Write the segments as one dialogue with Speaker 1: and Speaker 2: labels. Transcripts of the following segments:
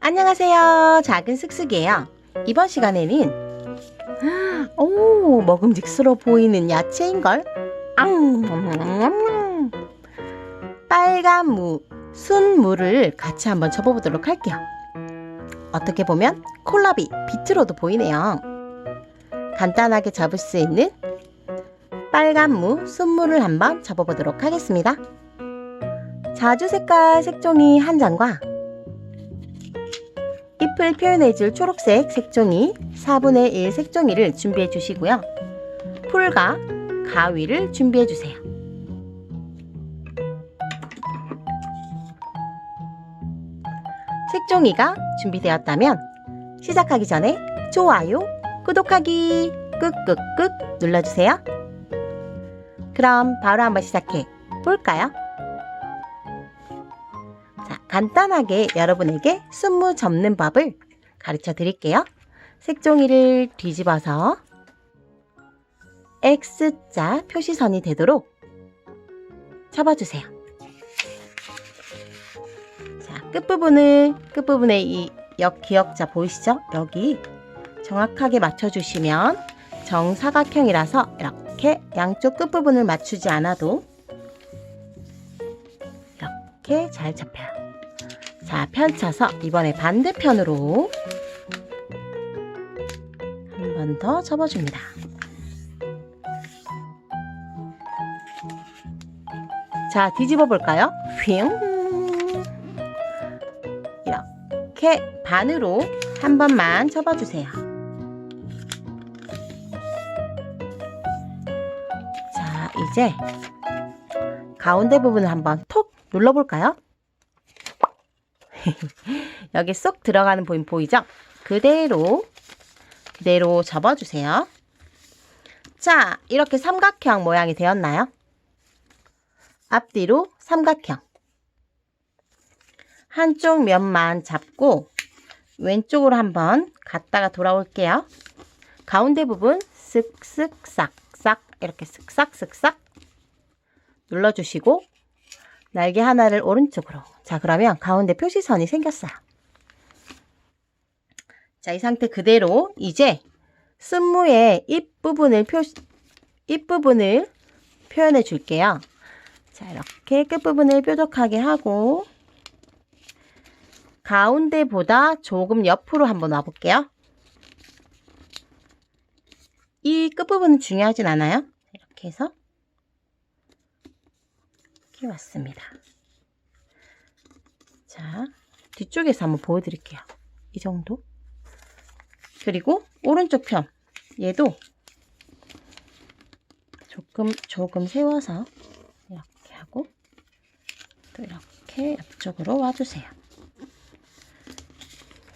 Speaker 1: 안녕하세요. 작은 슥슥이에요. 이번 시간에는 오 먹음직스러워 보이는 야채인걸. 앙, 빨간 무, 순무를 같이 한번 접어보도록 할게요. 어떻게 보면 콜라비, 비트로도 보이네요. 간단하게 접을 수 있는 빨간 무, 순무를 한번 접어보도록 하겠습니다. 자주 색깔 색종이 한 장과 잎을 표현해줄 초록색 색종이 4분의 1 색종이를 준비해 주시고요. 풀과 가위를 준비해 주세요. 색종이가 준비되었다면 시작하기 전에 좋아요, 구독하기 꾹꾹꾹 눌러주세요. 그럼 바로 한번 시작해 볼까요? 자, 간단하게 여러분에게 순무 접는 법을 가르쳐 드릴게요. 색종이를 뒤집어서 X자 표시선이 되도록 접어주세요. 자, 끝부분을, 끝부분에 이 역 기역자 보이시죠? 여기 정확하게 맞춰주시면 정사각형이라서 이렇게 양쪽 끝부분을 맞추지 않아도 이렇게 잘 잡혀요. 자, 펼쳐서 이번에 반대편으로 한 번 더 접어줍니다. 자, 뒤집어 볼까요? 휘잉. 이렇게 반으로 한 번만 접어주세요. 자, 이제 가운데 부분을 한번 톡 눌러볼까요? 여기 쏙 들어가는 부분 보이죠? 그대로 그대로 접어주세요. 자, 이렇게 삼각형 모양이 되었나요? 앞뒤로 삼각형. 한쪽 면만 잡고 왼쪽으로 한번 갔다가 돌아올게요. 가운데 부분 쓱쓱 싹싹 이렇게 쓱싹 쓱싹 눌러주시고 날개 하나를 오른쪽으로. 자, 그러면 가운데 표시선이 생겼어요. 자, 이 상태 그대로 이제 쓴무의 잎 부분을 표, 잎 부분을 표현해 줄게요. 자, 이렇게 끝부분을 뾰족하게 하고 가운데보다 조금 옆으로 한번 와볼게요. 이 끝부분은 중요하진 않아요. 이렇게 해서 이렇게 왔습니다. 자, 뒤쪽에서 한번 보여드릴게요. 이 정도. 그리고 오른쪽 편 얘도 조금 조금 세워서 이렇게 하고 또 이렇게 옆쪽으로 와주세요.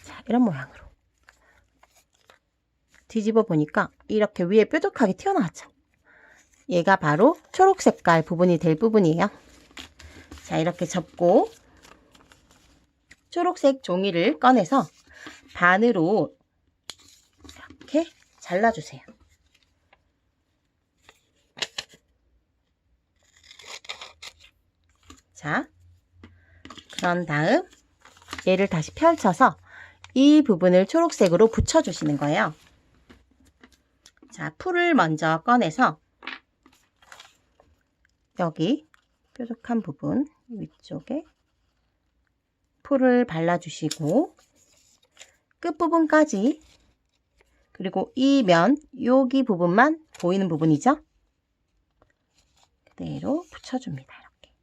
Speaker 1: 자, 이런 모양으로 뒤집어 보니까 이렇게 위에 뾰족하게 튀어나왔죠. 얘가 바로 초록 색깔 부분이 될 부분이에요. 자, 이렇게 접고 초록색 종이를 꺼내서 반으로 이렇게 잘라주세요. 자, 그런 다음 얘를 다시 펼쳐서 이 부분을 초록색으로 붙여주시는 거예요. 자, 풀을 먼저 꺼내서 여기 뾰족한 부분 위쪽에 풀을 발라주시고 끝부분까지 그리고 이 면 여기 부분만 보이는 부분이죠. 그대로 붙여줍니다. 이렇게.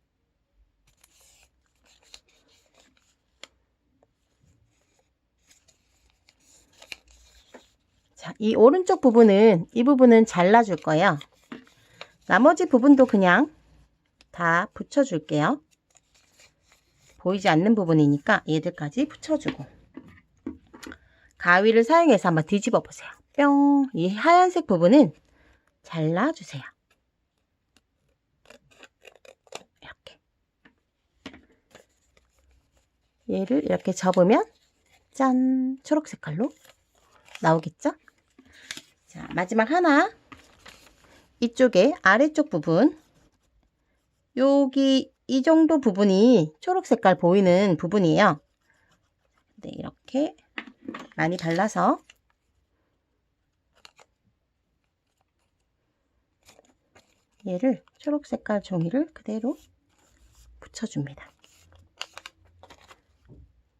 Speaker 1: 자, 이 오른쪽 부분은 이 부분은 잘라줄 거예요. 나머지 부분도 그냥 다 붙여줄게요. 보이지 않는 부분이니까 얘들까지 붙여주고 가위를 사용해서 한번 뒤집어 보세요. 뿅! 이 하얀색 부분은 잘라주세요. 이렇게 얘를 이렇게 접으면 짠! 초록 색깔로 나오겠죠? 자, 마지막 하나 이쪽에 아래쪽 부분 여기 이 정도 부분이 초록 색깔 보이는 부분이에요. 네, 이렇게 많이 발라서 얘를 초록 색깔 종이를 그대로 붙여줍니다.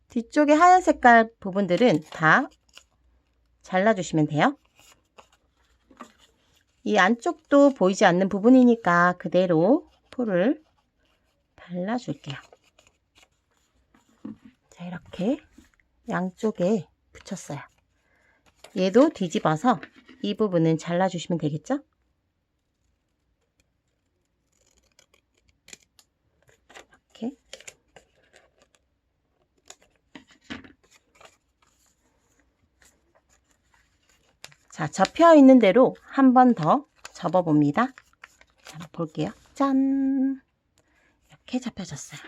Speaker 1: 뒤쪽에 하얀 색깔 부분들은 다 잘라주시면 돼요. 이 안쪽도 보이지 않는 부분이니까 그대로 풀을 발라줄게요. 자, 이렇게 양쪽에 붙였어요. 얘도 뒤집어서 이 부분은 잘라주시면 되겠죠? 이렇게 자, 접혀 있는 대로 한 번 더 접어 봅니다. 자, 한번 볼게요. 짠! 이렇게 접혀졌어요.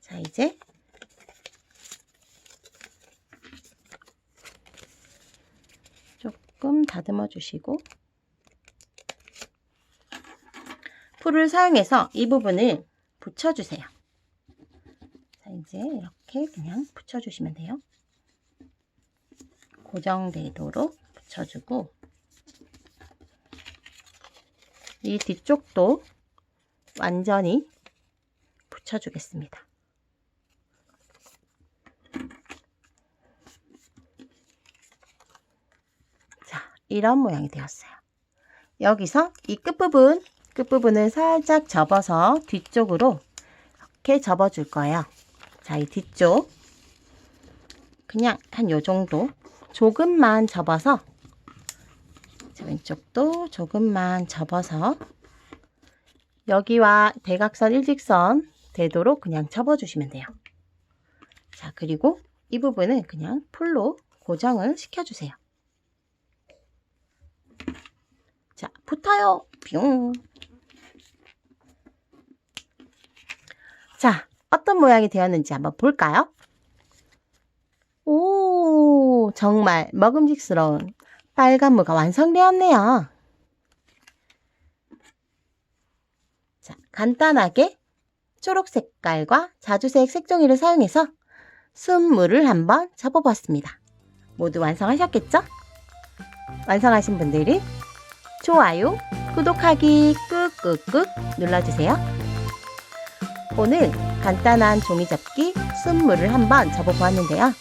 Speaker 1: 자, 이제 조금 다듬어 주시고 풀을 사용해서 이 부분을 붙여주세요. 자, 이제 이렇게 그냥 붙여주시면 돼요. 고정되도록 붙여주고 이 뒤쪽도 완전히 붙여주겠습니다. 자, 이런 모양이 되었어요. 여기서 이 끝부분, 끝부분을 살짝 접어서 뒤쪽으로 이렇게 접어줄 거예요. 자, 이 뒤쪽 그냥 한 요 정도 조금만 접어서 자, 왼쪽도 조금만 접어서 여기와 대각선 일직선 되도록 그냥 접어주시면 돼요. 자, 그리고 이 부분은 그냥 풀로 고정을 시켜주세요. 자, 붙어요. 뿅. 자, 어떤 모양이 되었는지 한번 볼까요? 오, 정말 먹음직스러운 빨간 무가 완성되었네요. 간단하게 초록 색깔과 자주색 색종이를 사용해서 순물을 한번 접어보았습니다. 모두 완성하셨겠죠? 완성하신 분들은 좋아요, 구독하기 꾹꾹꾹 눌러주세요. 오늘 간단한 종이접기 순물을 한번 접어보았는데요.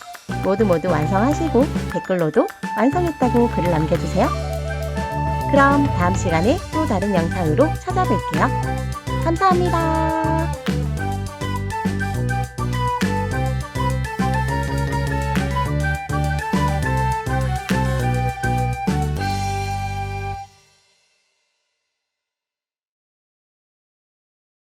Speaker 1: 모두 모두 완성하시고 댓글로도 완성했다고 글을 남겨주세요. 그럼 다음 시간에 또 다른 영상으로 찾아뵐게요. 감사합니다.